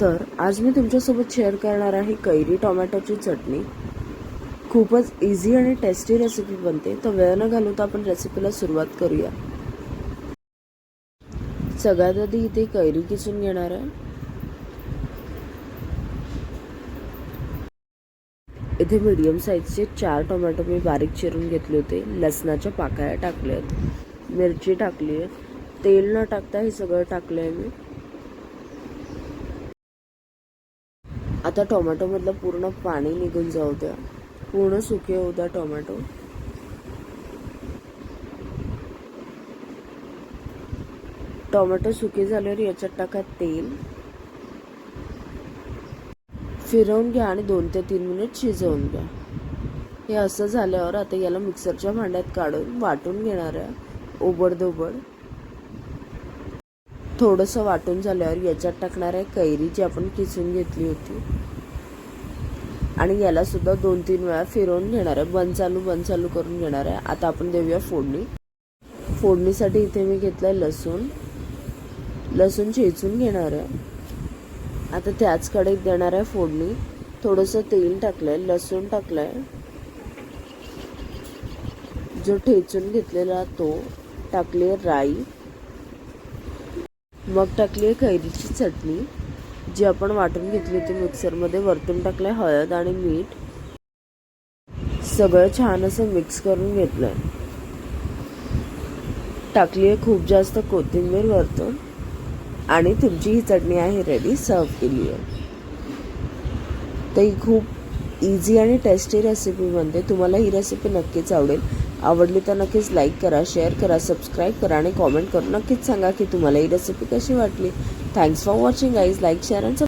तर आज मी तुमच्यासोबत शेअर करणार आहे कैरी टोमॅटोची चटणी. खूपच इझी आणि टेस्टी रेसिपी बनते. तर वेळ न घालवता आपण रेसिपीला सुरुवात करूया. सगळ्यात आधी इथे कैरी किसून घेणार आहे. इथे मीडियम साईजचे चार टोमॅटो मी बारीक चिरून घेतले होते. लसणाच्या पाकळ्या आहेत. मिरची टाकली आहे. तेल न टाकता हे सगळं टाकलं आहे मी. आता टोमॅटोमधलं पूर्ण पाणी निघून जाऊ द्या. पूर्ण सुके होऊ द्या टोमॅटो. टोमॅटो सुके झाल्यावर याच्यात टाका तेल. फिरवून घ्या आणि दोन ते तीन मिनिट शिजवून घ्या. हे असं झाल्यावर आता याला मिक्सरच्या भांड्यात काढून वाटून घेणार आहे. ओबडधोबड. थोडंसं वाटून झाल्यावर याच्यात टाकणार आहे कैरी जी आपण किसून घेतली होती. आणि याला सुद्धा दोन तीन वेळा फिरवून घेणार आहे. बंद चालू बंद चालू करून घेणार आहे. आता आपण देऊया फोडणी. फोडणीसाठी इथे मी घेतलं आहे लसूण. लसूण चेचून घेणार आहे. आता त्याच कढईत देणार आहे फोडणी. थोडंसं तेल टाकलंय लसूण टाकलंय. जो ठेचून घेतलेला तो टाकले राई. मग टाकली आहे कैरीची चटणी. जी आपण वाटून घेतली होती मिक्सरमध्ये वरतून टाकलंय हळद आणि मीठ. सगळं छान असं मिक्स करून घेतलंय. टाकली आहे खूप जास्त कोथिंबीर वरतून. आणि तुमची ही चटणी आहे रेडी सर्व केली आहे. तर ही खूप इझी आणि टेस्टी रेसिपी बनते. तुम्हाला ही रेसिपी नक्कीच आवडेल. आवडली तर नक्कीच लाईक करा शेअर करा सबस्क्राईब करा आणि कॉमेंट करून नक्कीच सांगा की तुम्हाला ही रेसिपी कशी वाटली. थँक्स फॉर वॉचिंग आईज लाईक शेअर अँड